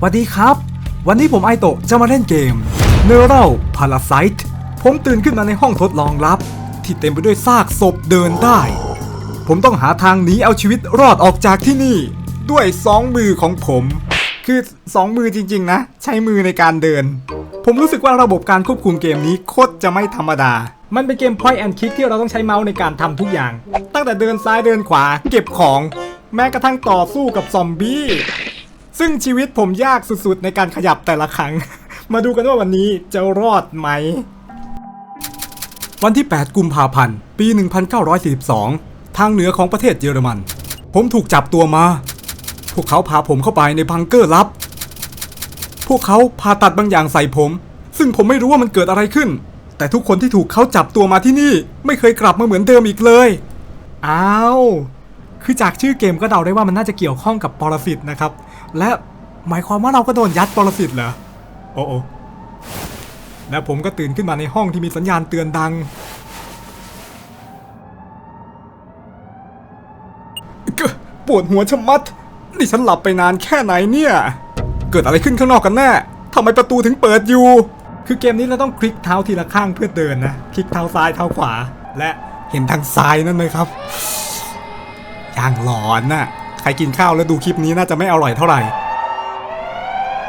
สวัสดีครับ วันนี้ผมไอโตะจะมาเล่นเกม Neural Parasite ผมตื่นขึ้นมาในห้องทดลองลับ ที่เต็มไปด้วยซากศพเดินได้ ผมต้องหาทางหนีเอาชีวิตรอดออกจากที่นี่ ด้วยสองมือของผม คือสองมือจริง ๆ นะ ใช้มือในการเดิน ผมรู้สึกว่าระบบการควบคุมเกมนี้โคตรจะไม่ธรรมดา มันเป็นเกม point and click ที่เราต้องใช้เมาส์ในการทำทุกอย่าง ตั้งแต่เดินซ้ายเดินขวา เก็บของ แม้กระทั่งต่อสู้กับซอมบี้ ซึ่งชีวิตผมยากสุดๆในการขยับแต่ละครั้ง มาดูกันว่าวันนี้จะรอดไหม วันที่ 8 กุมภาพันธ์ ปี 1942 ทางเหนือของประเทศเยอรมัน ผมถูกจับตัวมา พวกเขาพาผมเข้าไปในบังเกอร์ลับ พวกเขาผ่าตัดบางอย่างใส่ผม ซึ่งผมไม่รู้ว่ามันเกิดอะไรขึ้น แต่ทุกคนที่ถูกเขาจับตัวมาที่นี่ ไม่เคยกลับมาเหมือนเดิมอีกเลย อ้าว คือจากชื่อเกมก็เดาได้ว่ามันน่าจะเกี่ยวข้องกับปรสิตนะครับ และหมายความว่าเราก็โดนยัดปรสิตเหรอ โอ้โอแล้วผมก็ตื่นขึ้นมาในห้องที่มีสัญญาณเตือนดังกะปวดหัวชะมัด นี่ฉันหลับไปนานแค่ไหนเนี่ย เกิดอะไรขึ้นข้างนอกกันแน่ทำไมประตูถึงเปิดอยู่ คือเกมนี้เราต้องคลิกเท้าทีละข้างเพื่อเดินนะ คลิกเท้าซ้ายเท้าขวา และเห็นทางซ้ายนั่นไหมครับ อย่างหลอนน่ะ รกินข้าวแล้วดูคลิปนี้น่าจะไม่อร่อยเท่าไหร่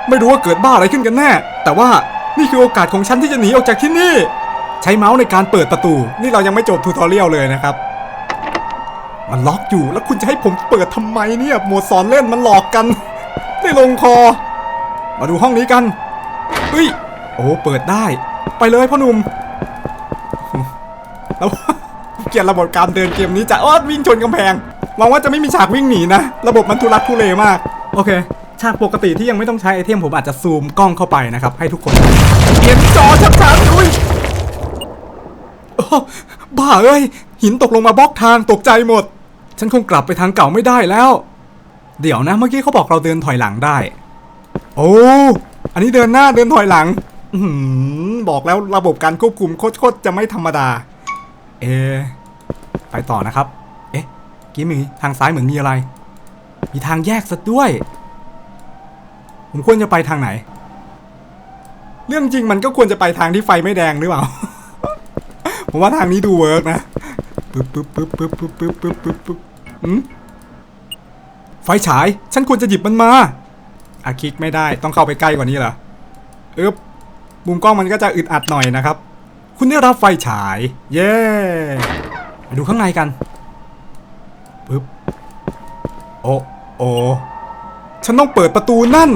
ไม่รู้ว่าเกิดบ้าอะไรขึ้นกันแน่ แต่ว่านี่คือโอกาสของฉันที่จะหนีออกจากที่นี่ ใช้เมาส์ในการเปิดประตู นี่เรายังไม่จบทูทอเรียลเลยนะครับ มันล็อกอยู่แล้วคุณจะให้ผมเปิดทำไมเนี่ยหมวดสอนเล่นมันหลอกกันไม่ลงคอ มาดูห้องนี้กันเฮ้ยโอ้เปิดได้ ไปเลยพ่อหนุ่มแล้วเกียดระบบการเดินเกมนี้จะอ้อวิ่งชนกำแพง หวังว่าจะไม่มีฉากวิ่งหนีนะ ระบบมันทุรักทุเลมาก โอเค ฉากปกติที่ยังไม่ต้องใช้ไอเทมผมอาจจะซูมกล้องเข้าไปนะครับ ให้ทุกคนเห็นจอชัดๆอุ้ยบ้าเอ้ย หินตกลงมาบล็อกทางตกใจหมด ฉันคงกลับไปทางเก่าไม่ได้แล้ว เดี๋ยวนะ เมื่อกี้เขาบอกเราเดินถอยหลังได้ โอ้อันนี้เดินหน้าเดินถอยหลังอบอกแล้วระบบการควบคุมโคตรจะไม่ธรรมดา เอ ไปต่อนะครับ กี้มีทางซ้ายเหมือนมีอะไร มีทางแยกซะด้วย ผมควรจะไปทางไหน เรื่องจริงมันก็ควรจะไปทางที่ไฟไม่แดงหรือเปล่า ผมว่าทางนี้ดูเวิร์กนะปึ๊บปึ๊บปึ๊บปึ๊บปึ๊บปึ๊บปึ๊บปึ๊บปึ๊บอืมไฟฉาย ฉันควรจะหยิบมันมาอะคลิกไม่ได้ ต้องเข้าไปใกล้กว่านี้เหรออึ๊บมุมกล้องมันก็จะอึดอัดหน่อยนะครับ คุณได้รับไฟฉาย เย้ ดูข้างในกัน โอ้โอฉันต้องเปิดประตูนั่น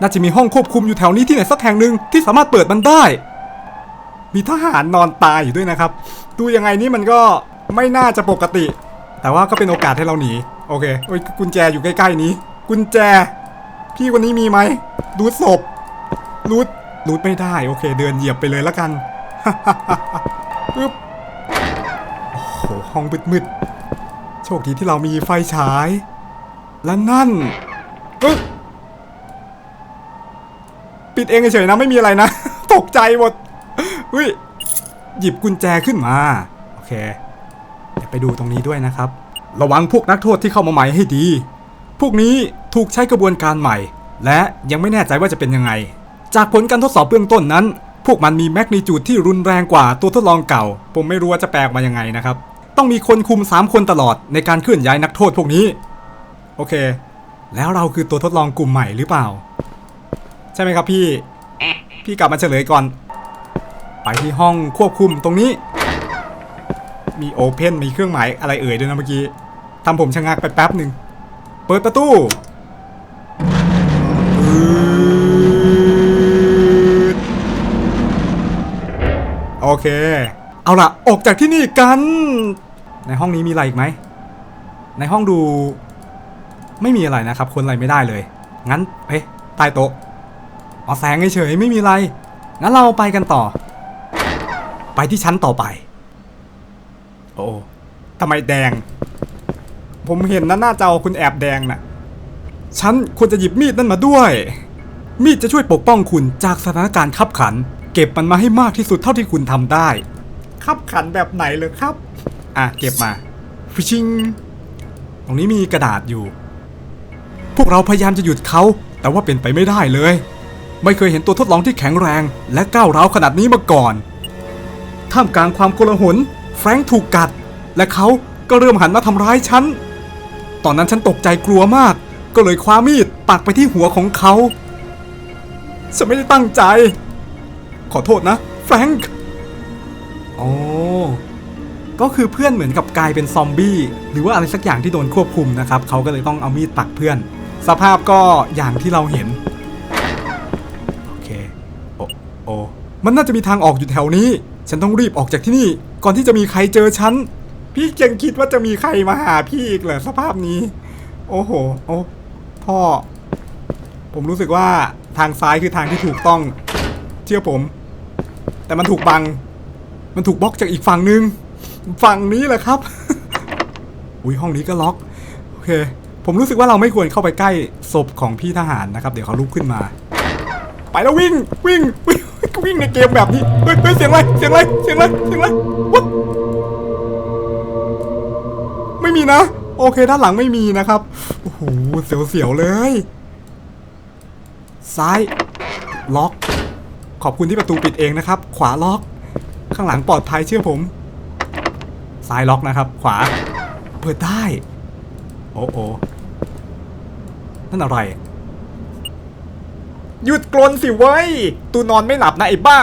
น่าจะมีห้องควบคุมอยู่แถวนี้ที่ไหนสักแห่งหนึ่งที่สามารถเปิดมันได้ มีทหารนอนตายอยู่ด้วยนะครับ ดูยังไงนี่มันก็ไม่น่าจะปกติ แต่ว่าก็เป็นโอกาสให้เราหนี โอเคโอ้ยกุญแจอยู่ใกล้ๆนี้ กุญแจ พี่คนนี้มีไหมรูดศพรูดรูดไม่ได้ โอเค เดินเหยียบไปเลยแล้วกันปึ๊บโอ้โหห้องมืดๆโชคดีที่เรามีไฟฉาย และนั่นปิดเองเฉยๆนะไม่มีอะไรนะ ตกใจหมดเฮ้ยหยิบกุญแจขึ้นมา โอเค เดี๋ยวไปดูตรงนี้ด้วยนะครับ ระวังพวกนักโทษที่เข้ามาใหม่ให้ดี พวกนี้ถูกใช้กระบวนการใหม่ และยังไม่แน่ใจว่าจะเป็นยังไง จากผลการทดสอบเบื้องต้นนั้น พวกมันมีแมกนิจูดที่รุนแรงกว่าตัวทดลองเก่า ผมไม่รู้ว่าจะแปลกมายังไงนะครับ ต้องมีคนคุม 3 คนตลอดในการเคลื่อนย้ายนักโทษพวกนี้ โอเค แล้วเราคือตัวทดลองกลุ่มใหม่หรือเปล่า ใช่ไหมครับพี่ พี่กลับมาเฉลยก่อน ไปที่ห้องควบคุมตรงนี้ มีโอเพนมีเครื่องหมายอะไรเอ่ยด้วยนะเมื่อกี้ทำผมชะงักไปแป๊บหนึ่ง เปิดประตูโอเค เอาล่ะ ออกจากที่นี่กัน ในห้องนี้มีอะไรอีกไหม ในห้องดู ไม่มีอะไรนะครับคนอะไรไม่ได้เลย งั้นเอ๊ะใต้โต๊ะอ๋อแสงเฉยๆไม่มีอะไร งั้นเราไปกันต่อ ไปที่ชั้นต่อไป โอ้ทำไมแดง ผมเห็นนะหน้าจอคุณแอบแดงน่ะฉันควรจะหยิบมีดนั่นมาด้วย มีดจะช่วยปกป้องคุณจากสถานการณ์ขับขัน เก็บมันมาให้มากที่สุดเท่าที่คุณทำได้ขับขันแบบไหนเลยครับ อะเก็บมาฟิชิง ตรงนี้มีกระดาษอยู่ วกเราพยายามจะหยุดเขา แต่ว่าเป็นไปไม่ได้เลย ไม่เคยเห็นตัวทดลองที่แข็งแรง และก้าวร้าวขนาดนี้มาก่อน ท่ามกลางความโกลาหลแฟรงค์ถูกกัด และเขาก็เริ่มหันมาทำร้ายฉัน ตอนนั้นฉันตกใจกลัวมาก ก็เลยคว้ามีดปักไปที่หัวของเขา ฉันไม่ได้ตั้งใจ ขอโทษนะแฟรงค์โอ้ก็คือเพื่อนเหมือนกับกลายเป็นซอมบี้ หรือว่าอะไรสักอย่างที่โดนควบคุมนะครับ เขาก็เลยต้องเอามีดปักเพื่อน สภาพก็อย่างที่เราเห็น โอเค โอโอมันน่าจะมีทางออกอยู่แถวนี้ ฉันต้องรีบออกจากที่นี่ ก่อนที่จะมีใครเจอฉัน พี่ยังคิดว่าจะมีใครมาหาพี่อีกเหรอสภาพนี้ โอ้โห โอ้พ่อ ผมรู้สึกว่าทางซ้ายคือทางที่ถูกต้อง เชื่อผม แต่มันถูกบัง มันถูกบล็อกจากอีกฝั่งนึง ฝั่งนี้แหละครับ อุ้ยห้องนี้ก็ล็อก โอเค ผมรู้สึกว่าเราไม่ควรเข้าไปใกล้ศพของพี่ทหารนะครับ เดี๋ยวเขาลุกขึ้นมา ไปแล้ววิ่งวิ่งวิ่งวิ่งในเกมแบบนี้เฮ้ยเฮ้ยเสียงอะไรเสียงอะไรเสียงอะไรเสียงอะไร What? ไม่มีนะ โอเคด้านหลังไม่มีนะครับโอ้โหเสียวๆเลย ซ้าย ล็อก ขอบคุณที่ประตูปิดเองนะครับ ขวาล็อก ข้างหลังปลอดภัยเชื่อผม ซ้ายล็อกนะครับ ขวา เปิดได้ โอ้โอ นั่นอะไร หยุดกรนสิเว้ย ตูนอนไม่หลับนะไอ้บ้า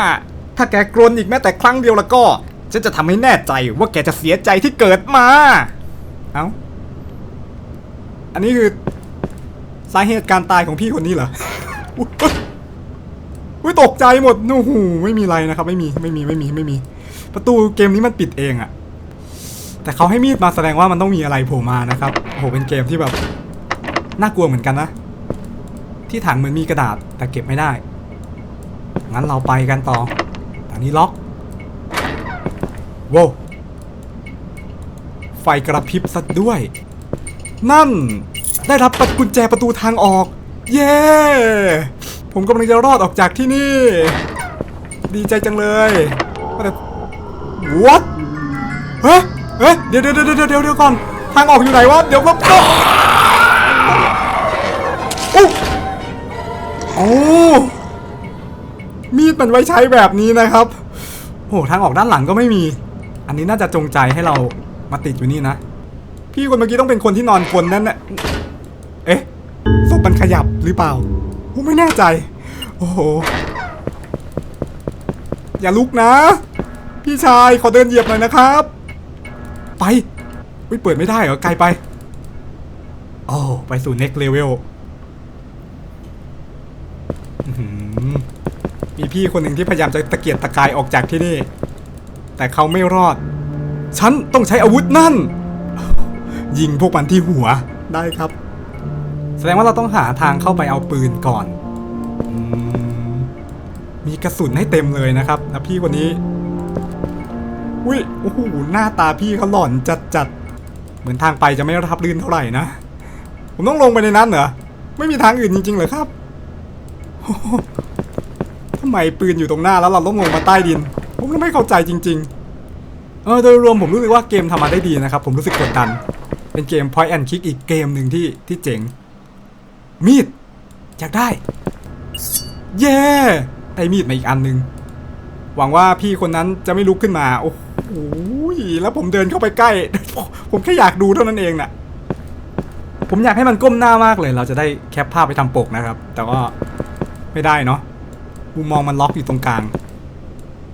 ถ้าแกกรนอีกแม้แต่ครั้งเดียวแล้วก็ ฉันจะทำให้แน่ใจว่าแกจะเสียใจที่เกิดมา เอ้า อันนี้คือสาเหตุการตายของพี่คนนี้เหรออุ๊ยอุ้ยตกใจหมดโอ้โหไม่มีอะไรนะครับ ไม่มี ไม่มี ไม่มี ไม่มี ประตูเกมนี้มันปิดเองอะแต่เขาให้มีดมาแสดงว่ามันต้องมีอะไรโผล่มานะครับ โอ้โห เป็นเกมที่แบบ น่ากลัวเหมือนกันนะ ที่ถังเหมือนมีกระดาษแต่เก็บไม่ได้ งั้นเราไปกันต่อทางนี้ล็อกโว้ไฟกระพริบซะด้วย นั่น ได้รับปัดกุญแจประตูทางออก เย้ ผมกำลังจะรอดออกจากที่นี่ ดีใจจังเลยว่าแต่ what เฮ้ยเฮ้ยเดี๋ยวเดี๋ยวเดี๋ยวเดี๋ยวเดี๋ยวก่อน ทางออกอยู่ไหนวะ เดี๋ยวก็ โอ้มีดมันไว้ใช้แบบนี้นะครับโหทางออกด้านหลังก็ไม่มี อันนี้น่าจะจงใจให้เรามาติดอยู่นี่นะ พี่คนเมื่อกี้ต้องเป็นคนที่นอนกลนนั่นน่ะเอ๊ะศพมันขยับหรือเปล่าผมไม่แน่ใจ โอ้โห อย่าลุกนะ พี่ชายขอเดินเหยียบหน่อยนะครับ ไปอุ้ยเปิดไม่ได้เหรอ ไกลไป โอ้ ไปสู่ next level มีพี่คนหนึ่งที่พยายามจะตะเกียกตะกายออกจากที่นี่ แต่เขาไม่รอด ฉันต้องใช้อาวุธนั่น ยิงพวกมันที่หัวได้ครับ แสดงว่าเราต้องหาทางเข้าไปเอาปืนก่อนอืมมีกระสุนให้เต็มเลยนะครับแล้วพี่คนนี้อุ้ยโอ้โหหน้าตาพี่เขาหล่อนจัดจัดๆเหมือนทางไปจะไม่รับลื่นเท่าไหร่นะ ผมต้องลงไปในนั้นเหรอ ไม่มีทางอื่นจริงๆเหรอครับ ทำไมปืนอยู่ตรงหน้าแล้วเราต้องลงมาใต้ดิน ผมก็ไม่เข้าใจจริง ๆ เออโดยรวมผมรู้สึกว่าเกมทำมาได้ดีนะครับ ผมรู้สึกกดดัน เป็นเกม point and click อีกเกมหนึ่งที่ที่เจ๋ง มีดอยากได้ เย้ได้มีดมาอีกอันหนึ่งหวังว่าพี่คนนั้นจะไม่ลุกขึ้นมา โอ้โหแล้วผมเดินเข้าไปใกล้ ผมแค่อยากดูเท่านั้นเองน่ะผมอยากให้มันก้มหน้ามากเลย เราจะได้แคปภาพไปทำปกนะครับ แต่ว่า ไม่ได้เนาะมุมมองมันล็อกอยู่ตรงกลาง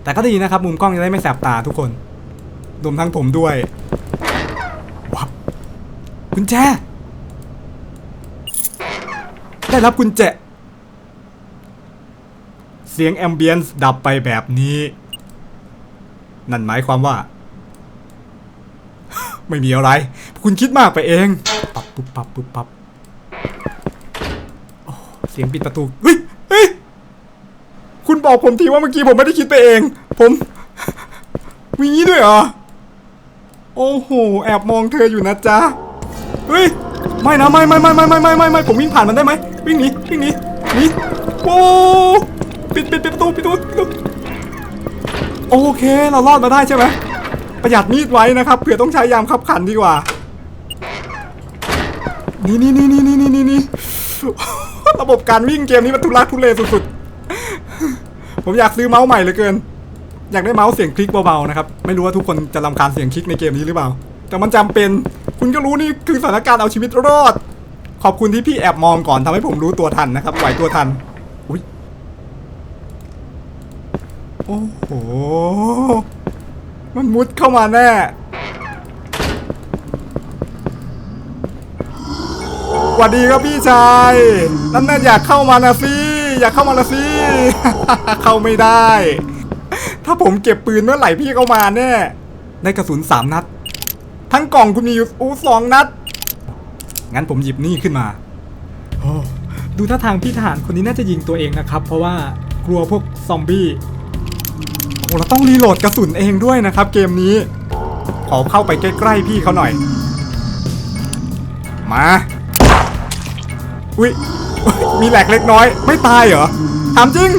แต่ก็ดีนะครับ มุมกล้องจะได้ไม่แสบตาทุกคนรวมทั้งผมด้วยวับกุญแจ ได้รับกุญแจ เสียงแอมเบียนซ์ดับไปแบบนี้ นั่นหมายความว่า ไม่มีอะไร คุณคิดมากไปเอง ปับปุ๊บปับปุ๊บปับเสียงปิดประตูเฮ้ย บอกผมทีว่าเมื่อกี้ผมไม่ได้คิดไปเอง ผมมีงี้ด้วยเหรอ โอ้โห แอบมองเธออยู่นะจ๊ะ เฮ้ย ไม่นะ ไม่ไม่ไม่ไม่ไม่ไม่ไม่ไม่ผมวิ่งผ่านมันได้ไหม วิ่งหนี วิ่งหนี หนี โอ้ปิดปิดปิดประตูปิดประตูปิดประตูโอเค เรารอดมาได้ใช่ไหม ประหยัดมีดไว้นะครับ เผื่อต้องใช้ยามขับขันดีกว่า นี่นี่นี่นี่นี่นี่นี่ระบบการวิ่งเกมนี้มันทุลักทุเลสุด ผมอยากซื้อเมาส์ใหม่เหลือเกิน อยากได้เมาส์เสียงคลิกเบาๆนะครับ ไม่รู้ว่าทุกคนจะรำคาญเสียงคลิกในเกมนี้หรือเปล่า แต่มันจำเป็น คุณก็รู้นี่คือสถานการณ์เอาชีวิตรอด ขอบคุณที่พี่แอบมองก่อนทำให้ผมรู้ตัวทันนะครับ ไหวตัวทัน อุ้ย โอ้โห มันมุดเข้ามาแน่สวัสดีครับพี่ชาย นั่นน่ะอยากเข้ามานะสิ อยากเข้ามานะสิ เข้าไม่ได้ ถ้าผมเก็บปืนเมื่อไหร่พี่เข้ามาแน่ ได้กระสุนสามนัด ทั้งกล่องคุณมีอยู่อู้สองนัด งั้นผมหยิบนี่ขึ้นมาดูท่าทางพี่ทหารคนนี้น่าจะยิงตัวเองนะครับ เพราะว่ากลัวพวกซอมบี้โอ้เราต้องรีโหลดกระสุนเองด้วยนะครับ เกมนี้ ขอเข้าไปใกล้ๆพี่เขาหน่อย มา อุ้ย มีแหลกเล็กน้อย ไม่ตายเหรอ ถามจริง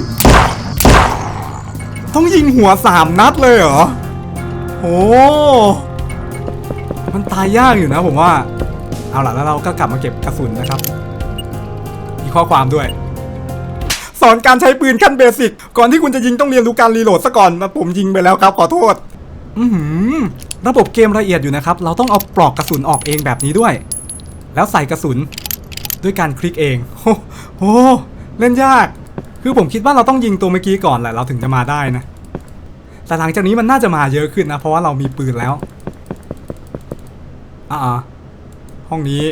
ต้องยิงหัวสามนัดเลยเหรอ โอ้มันตายยากอยู่นะผมว่า เอาล่ะแล้วเราก็กลับมาเก็บกระสุนนะครับ มีข้อความด้วย สอนการใช้ปืนขั้นเบสิก ก่อนที่คุณจะยิงต้องเรียนรู้การรีโหลดซะก่อนนะผมยิงไปแล้วครับ ขอโทษ อือหือระบบเกมละเอียดอยู่นะครับ เราต้องเอาปลอกกระสุนออกเองแบบนี้ด้วย แล้วใส่กระสุน ด้วยการคลิกเองโอ้โหเล่นยาก คือผมคิดว่าเราต้องยิงตัวเมื่อกี้ก่อนแหละเราถึงจะมาได้นะ แต่หลังจากนี้มันน่าจะมาเยอะขึ้นนะ เพราะว่าเรามีปืนแล้วอ่าห้องนี้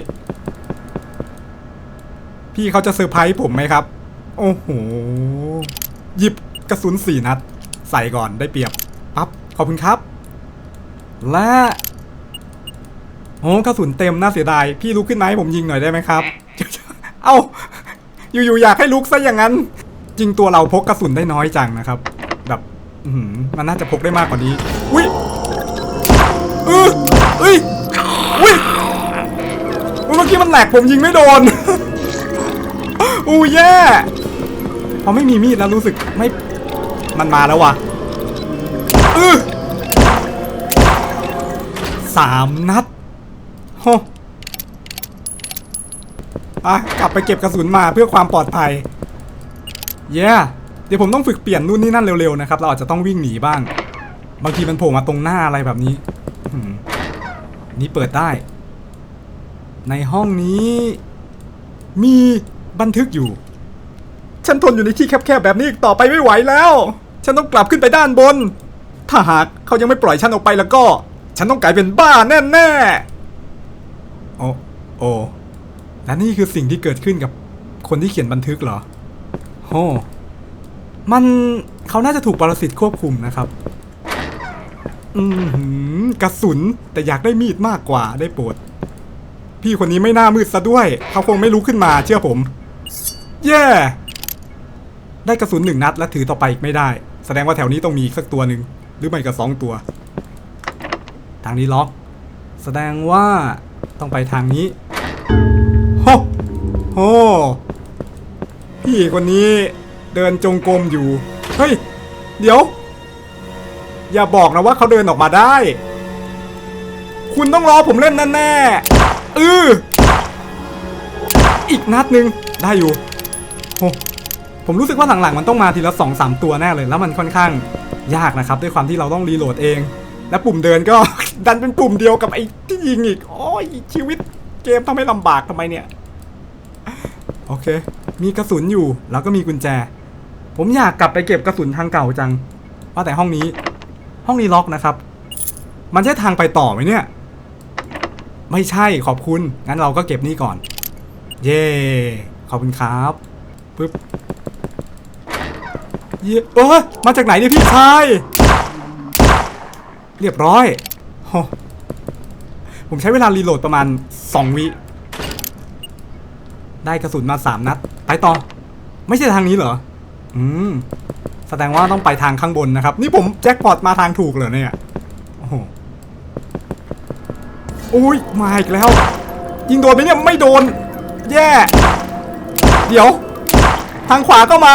พี่เขาจะเซอร์ไพรส์ผมไหมครับ โอ้โห หยิบกระสุนสี่นัด ใส่ก่อนได้เปรียบปั๊บขอบคุณครับ และโอ้กระสุนเต็มน่าเสียดาย พี่ลุกขึ้นมาให้ผมยิงหน่อยได้ไหมครับ เอ้าอยู่ๆอยากให้ลุกซะอย่างนั้น จริงตัวเราพกกระสุนได้น้อยจังนะครับ แบบมันน่าจะพกได้มากกว่านี้อุ้ยเออเอ้ยอุ้ยอุ๊ยเมื่อกี้มันแหลกผมยิงไม่โดนอู้แย่พอไม่มีมีดแล้วรู้สึกไม่มันมาแล้วว่ะเออสามนัดโฮ อะกลับไปเก็บกระสุนมาเพื่อความปลอดภัยเย้เดี๋ยวผมต้องฝึกเปลี่ยนนู่นนี่นั่นเร็วๆนะครับ เราอาจจะต้องวิ่งหนีบ้าง บางทีมันโผล่มาตรงหน้าอะไรแบบนี้นี่เปิดได้ ในห้องนี้ มีบันทึกอยู่ ฉันทนอยู่ในที่แคบๆแบบนี้อีกต่อไปไม่ไหวแล้ว ฉันต้องกลับขึ้นไปด้านบน ถ้าหากเขายังไม่ปล่อยฉันออกไปแล้วก็ ฉันต้องกลายเป็นบ้าแน่ๆโอ้โอ้ และนี่คือสิ่งที่เกิดขึ้นกับคนที่เขียนบันทึกเหรอโอ้มันเขาน่าจะถูกปรสิตควบคุมนะครับ อือหือกระสุนแต่อยากได้มีดมากกว่าได้โปรด พี่คนนี้ไม่น่ามืดซะด้วย เขาคงไม่ลุกขึ้นมาเชื่อผม เย่ได้กระสุนหนึ่งนัดและถือต่อไปอีกไม่ได้ แสดงว่าแถวนี้ต้องมีอีกสักตัวหนึ่งหรือไม่ก็สองตัว ทางนี้ล็อก แสดงว่าต้องไปทางนี้ โฮโฮพี่คนนี้เดินจงกรมอยู่ เฮ้ย เดี๋ยว อย่าบอกนะว่าเขาเดินออกมาได้ คุณต้องรอผมเล่นแน่ๆเอออีกนัดหนึ่งได้อยู่โอ้ผมรู้สึกว่าหลังๆมันต้องมาทีละสองสามตัวแน่เลยแล้วมันค่อนข้างยากนะครับ ด้วยความที่เราต้องรีโหลดเอง และปุ่มเดินก็ ดันเป็นปุ่มเดียวกับไอ้ที่ยิงอีก โอ้ยชีวิต เกมทำให้ลำบากทำไมเนี่ย โอเค มีกระสุนอยู่ แล้วก็มีกุญแจ ผมอยากกลับไปเก็บกระสุนทางเก่าจัง ว่าแต่ห้องนี้ ห้องนี้ล็อกนะครับ มันใช่ทางไปต่อไหมเนี่ย ไม่ใช่ขอบคุณ งั้นเราก็เก็บนี่ก่อน เย่ขอบคุณครับปึ๊บเย่เออมาจากไหนเนี่ยพี่ชาย เรียบร้อยโห ผมใช้เวลารีโหลดประมาณ 2 วิ ได้กระสุนมา 3 นัด ไปต่อ ไม่ใช่ทางนี้เหรอ อืม แสดงว่าต้องไปทางข้างบนนะครับ นี่ผมแจ็คพอตมาทางถูกเหรอเนี่ย โอ้โหอุ้ย มาอีกแล้ว ยิงโดนไหมเนี่ยไม่โดน แย่ เดี๋ยว ทางขวาก็มา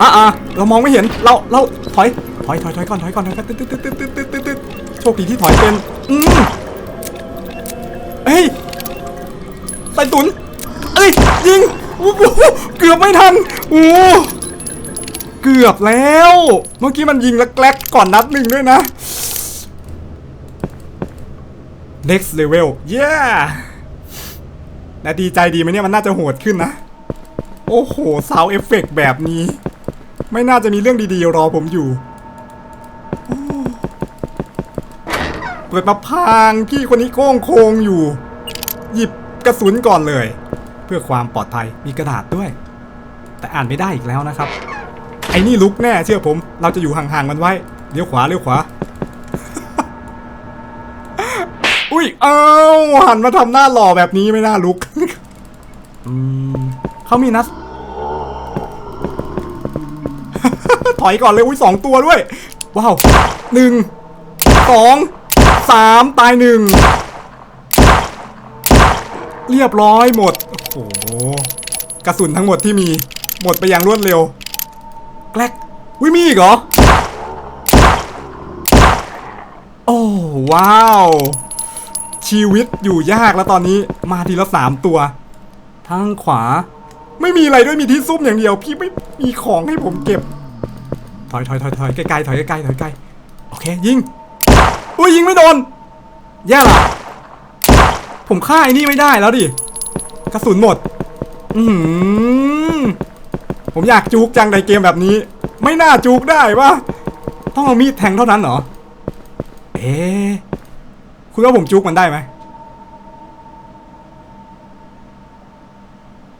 อะอะเรามองไม่เห็น เราเราถอย ถอยถอยถอยก่อนถอยก่อนถอยก่อนตึ๊ดตึ๊ดตึ๊ดตึ๊ดตึ๊ดตึ๊ดโชคดีที่ถอยเป็น อืม เฮ้ยใส่ตุนเอ้ยยิงโอ้โหเกือบไม่ทันโอ้เกือบแล้ว เมื่อกี้มันยิงแล้วแกลกก่อนนัดหนึ่งด้วยนะ next level yeah นาดีใจดีไหมเนี่ยมันน่าจะโหดขึ้นนะ โอ้โหซาวเอฟเฟกแบบนี้ ไม่น่าจะมีเรื่องดีๆ รอผมอยู่เปิดมาพางพี่คนนี้โก้งโคงอยู่ หยิบ กระสุนก่อนเลย เพื่อความปลอดภัยมีกระดาษด้วย แต่อ่านไม่ได้อีกแล้วนะครับ ไอ้นี่ลุกแน่เชื่อผม เราจะอยู่ห่างๆมันไว้เลี้ยวขวาเลี้ยวขวา อุ้ยเอ้าหันมาทำหน้าหล่อแบบนี้ไม่น่าลุกเขามีนัดถอยก่อนเลยอุ้ยสองตัวด้วย ว้าวหนึ่งสองสามตายหนึ่ง เรียบร้อยหมด โอ้โห กระสุนทั้งหมดที่มี หมดไปอย่างรวดเร็ว แกลกวิมีอีกเหรอ โอ้ว้าว ชีวิตอยู่ยากแล้วตอนนี้มาทีละสามตัว ทางขวา ไม่มีอะไรด้วยมีที่ซุ่มอย่างเดียว พี่ไม่มีของให้ผมเก็บ ถอยถอยถอยถอยใกล้ๆถอยใกล้ๆถอยใกล้โอเคยิง อุ้ยยิงไม่โดนแย่ละ ผมฆ่าไอ้นี่ไม่ได้แล้วดิ กระสุนหมด อืผมอยากจุกจังในเกมแบบนี้ ไม่น่าจุกได้ปะต้องเอามีดแทงเท่านั้นเหรอ เอ๊คุณว่าผมจุกมันได้ไหม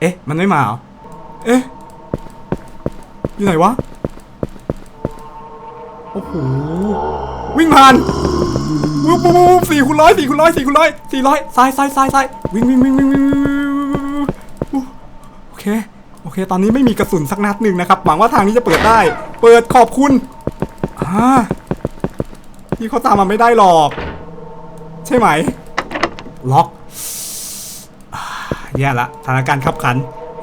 เอ๊ะ มันไม่มาเหรอ เอ๊ะ อยู่ไหนวะ โอ้โห วิ่งผ่านวูบวูบวูบสี่คูณร้อยสี่คูณร้อยสี่คูณร้อยสี่ร้อยซ้ายซ้ายซ้ายซ้ายวิ่งวิ่งวิ่งวิ่งวิ่งวิ่งโอเคโอเค ตอนนี้ไม่มีกระสุนสักนัดหนึ่งนะครับหวังว่าทางนี้จะเปิดได้ เปิดขอบคุณอ่าพี่เขาตามมาไม่ได้หรอก ใช่ไหม ล็อกแย่ละสถานการณ์ขับขัน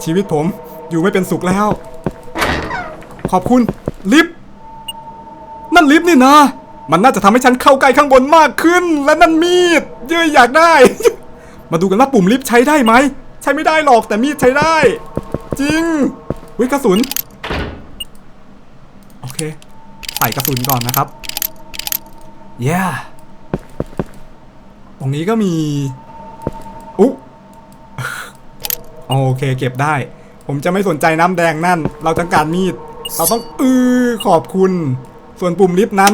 ชีวิตผมอยู่ไม่เป็นสุขแล้ว ขอบคุณ ลิฟต์นั่นลิฟต์นี่นะ มันน่าจะทำให้ฉันเข้าใกล้ข้างบนมากขึ้น และนั่นมีดเย้ยอยากได้ มาดูกันว่าปุ่มลิฟต์ใช้ได้ไหม ใช้ไม่ได้หรอกแต่มีดใช้ได้ จริงวิกระสุน โอเค ใส่กระสุนก่อนนะครับเย้ตรงนี้ก็มีอุ๊โอเค เก็บได้ ผมจะไม่สนใจน้ำแดงนั่น เราต้องการมีด เราต้องอือขอบคุณ ส่วนปุ่มลิฟต์นั้น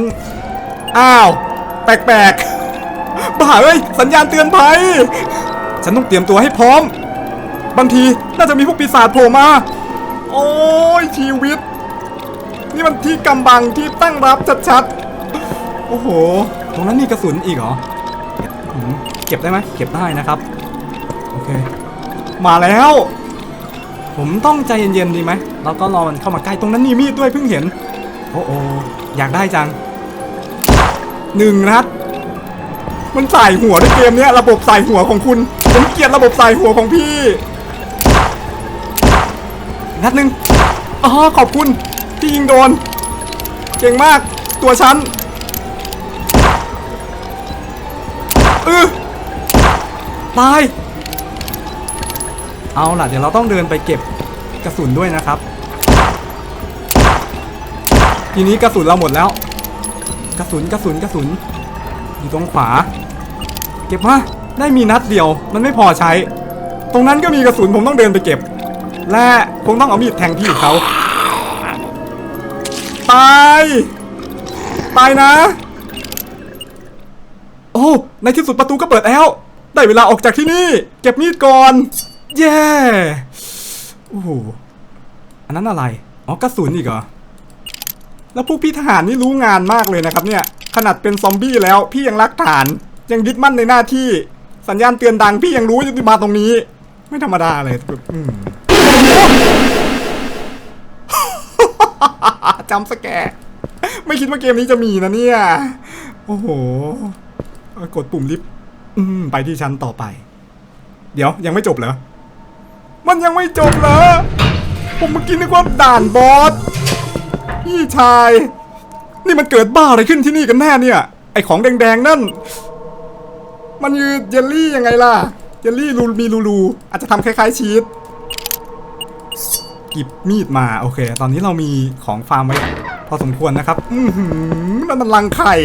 อ้าว แปลกๆบ้าเอ้ย สัญญาณเตือนภัย ฉันต้องเตรียมตัวให้พร้อม บางทีน่าจะมีพวกปีศาจโผล่มา โอ้ยชีวิต นี่มันที่กำบังที่ตั้งรับชัดๆ โอ้โห ตรงนั้นมีกระสุนอีกเหรอ เก็บได้ไหมเก็บได้นะครับ โอเค มาแล้ว ผมต้องใจเย็นๆดีไหม แล้วก็รอมันเข้ามาใกล้ตรงนั้นมีมีดด้วยเพิ่งเห็น โอ้โออยากได้จัง หนึ่งนัด มันใส่หัวด้วยเกมเนี้ยระบบใส่หัวของคุณผมเกลียดระบบใส่หัวของพี่ นัดหนึ่งอ๋อขอบคุณที่ยิงโดน เก่งมากตัวฉันเออตาย เอาล่ะ เดี๋ยวเราต้องเดินไปเก็บกระสุนด้วยนะครับ ทีนี้กระสุนเราหมดแล้ว กระสุนกระสุนกระสุน อยู่ตรงขวา เก็บมาได้มีนัดเดียว มันไม่พอใช้ ตรงนั้นก็มีกระสุนผมต้องเดินไปเก็บ และคงต้องเอามีดแทงพี่เขาตายตายนะ โอ้ในที่สุดประตูก็เปิดแล้ว ได้เวลาออกจากที่นี่ เก็บมีดก่อน เย้โอ้โหอันนั้นอะไร อ๋อกระสุนอีกเหรอ แล้วพวกพี่ทหารนี่รู้งานมากเลยนะครับเนี่ย ขนาดเป็นซอมบี้แล้วพี่ยังรักฐาน ยังยึดมั่นในหน้าที่ สัญญาณเตือนดังพี่ยังรู้จะมาตรงนี้ ไม่ธรรมดาเลยอืมจำสแกไม่คิดว่าเกมนี้จะมีนะเนี่ย โอ้โห กดปุ่มลิฟต์ไปที่ชั้นต่อไป เดี๋ยวยังไม่จบเหรอ มันยังไม่จบเหรอ ผมเมื่อกี้นึกว่าด่านบอส พี่ชาย นี่มันเกิดบ้าอะไรขึ้นที่นี่กันแน่เนี่ย ไอของแดงๆนั่น มันคือเยลลี่ยังไงล่ะ เยลลี่รูมีรูรูอาจจะทำคล้ายๆชีสหยิบมีดมาโอเค ตอนนี้เรามีของฟาร์มไว้ พอสมควรนะครับ อือหือนั่นมันรังไข่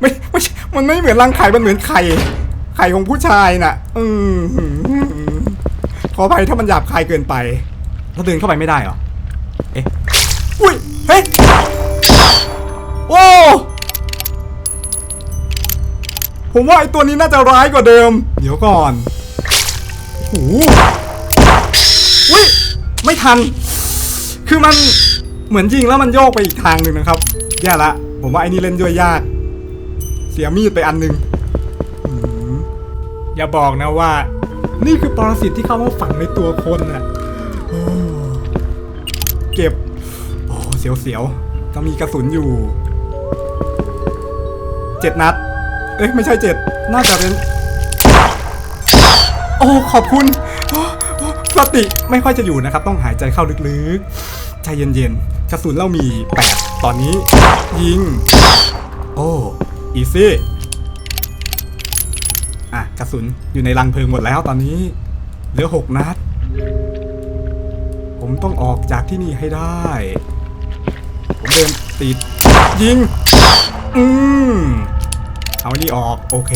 ไม่ไม่มันไม่เหมือนรังไข่ มันเหมือนไข่ ไข่ของผู้ชายน่ะ อือหือขออภัยถ้ามันหยาบคายเกินไปเราเดินเข้าไปไม่ได้เหรอ เอ๊ะ อุ้ย เฮ้ยโอ้ผมว่าไอตัวนี้น่าจะร้ายกว่าเดิม เดี๋ยวก่อนโอ้อุ้ย ไม่ทัน คือมันเหมือนยิงแล้วมันโยกไปอีกทางหนึ่งนะครับ แย่ละ ผมว่าไอ้นี่เล่นด้วยยาก เสียมีดไปอันหนึงอืมอย่าบอกนะว่า นี่คือปรสิตที่เข้ามาฝังในตัวคนน่ะเก็บ เสียวๆ ก็มีกระสุนอยู่เจ็ดนัด เอ้ยไม่ใช่เจ็ดน่าจะเป็น โอ้ขอบคุณสติไม่ค่อยจะอยู่นะครับ ต้องหายใจเข้าลึกๆ ใจเย็นๆ กระสุนเรามี 8 ตอนนี้ ยิง โอ้อีซี่อะกระสุนอยู่ในรังเพลิงหมดแล้วตอนนี้ เหลือ 6 นัด ผมต้องออกจากที่นี่ให้ได้ เดินติดยิง อืมเอาอันนี้ออกโอเค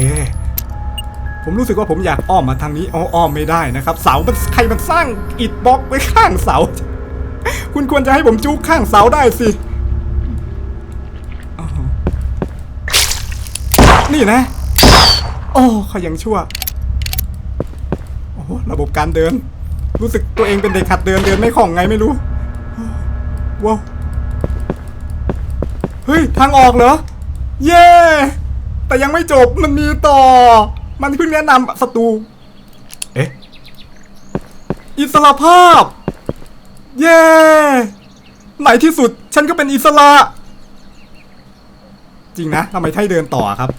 ผมรู้สึกว่าผมอยากอ้อมมาทางนี้อ๋ออ้อมไม่ได้นะครับ เสามันใครมันสร้างอิฐบล็อกไว้ข้างเสา คุณควรจะให้ผมจุกข้างเสาได้สินี่นะ โอ้เขายังชั่ว โอ้ระบบการเดิน รู้สึกตัวเองเป็นเด็กหัดเดินเดินไม่คล่องไงไม่รู้ว้าว เฮ้ย ทางออกเหรอ เย้แต่ยังไม่จบมันมีต่อ มันเพิ่งแนะนำศัตรูเอ๊ะอิสระภาพ เย้ไหนที่สุด ฉันก็เป็นอิสระ จริงนะทำไมไทยเดินต่อครับ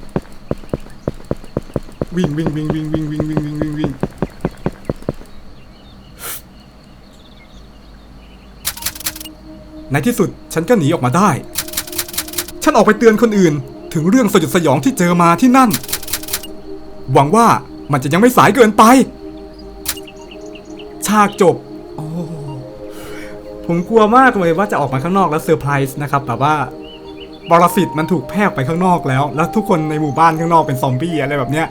วิ่งวิ่งวิ่งวิ่งวิ่งวิ่งวิ่งวิ่งวิ่งวิ่งในที่สุดฉันก็หนีออกมาได้ ฉันออกไปเตือนคนอื่น ถึงเรื่องสยดสยองที่เจอมาที่นั่น หวังว่ามันจะยังไม่สายเกินไป ฉากจบ โอ้ ผมกลัวมากเลยว่าจะออกมาข้างนอกแล้วเซอร์ไพรส์นะครับแบบว่าบรสิตมันถูกแพร่ไปข้างนอกแล้ว แล้วทุกคนในหมู่บ้านข้างนอกเป็นซอมบี้อะไรแบบเนี้ย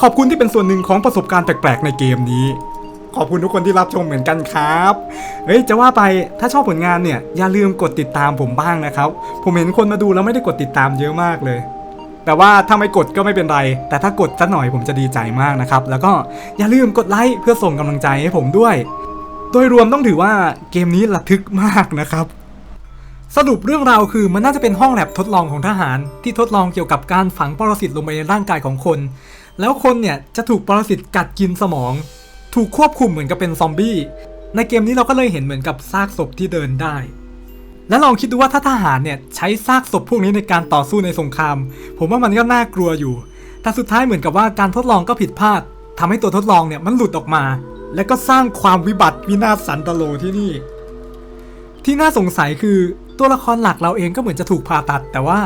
ขอบคุณที่เป็นส่วนหนึ่งของประสบการณ์แปลกๆในเกมนี้ ขอบคุณทุกคนที่รับชมเหมือนกันครับ เฮ้ยจะว่าไปถ้าชอบผลงานเนี่ยอย่าลืมกดติดตามผมบ้างนะครับ ผมเห็นคนมาดูแล้วไม่ได้กดติดตามเยอะมากเลย แต่ว่าถ้าไม่กดก็ไม่เป็นไร แต่ถ้ากดสักหน่อยผมจะดีใจมากนะครับ แล้วก็อย่าลืมกดไลค์เพื่อส่งกำลังใจให้ผมด้วย โดยรวมต้องถือว่าเกมนี้ระทึกมากนะครับสรุปเรื่องราวคือมันน่าจะเป็นห้องแลบทดลองของทหาร ที่ทดลองเกี่ยวกับการฝังปรสิตลงไปในร่างกายของคน แล้วคนเนี่ยจะถูกปรสิตกัดกินสมอง ถูกควบคุมเหมือนกับเป็นซอมบี้ ในเกมนี้เราก็เลยเห็นเหมือนกับซากศพที่เดินได้ แล้วลองคิดดูว่าถ้าทหารเนี่ยใช้ซากศพพวกนี้ในการต่อสู้ในสงคราม ผมว่ามันก็น่ากลัวอยู่ แต่สุดท้ายเหมือนกับว่าการทดลองก็ผิดพลาดทำให้ตัวทดลองเนี่ยมันหลุดออกมา และก็สร้างความวิบัติวินาศสันตโลที่นี่ ที่น่าสงสัยคือตัวละครหลักเราเองก็เหมือนจะถูกผ่าตัด แต่ว่า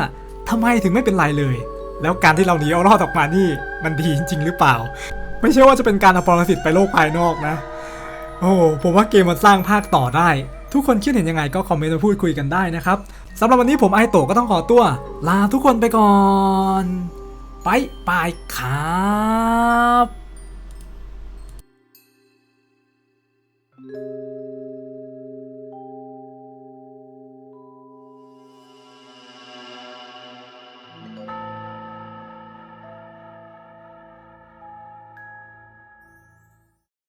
ทำไมถึงไม่เป็นไรเลย แล้วการที่เราหนีเอารอดออกมานี่ มันดีจริง ๆ หรือเปล่า ไม่ใช่ว่าจะเป็นการเอาปรสิตไปโลกภายนอกนะ โอ้ผมว่าเกมมันสร้างภาคต่อได้ ทุกคนคิดเห็นยังไงก็คอมเมนต์มาพูดคุยกันได้นะครับสำหรับวันนี้ผมไอโตก็ต้องขอตัว ลาทุกคนไปก่อน ไปไปครับ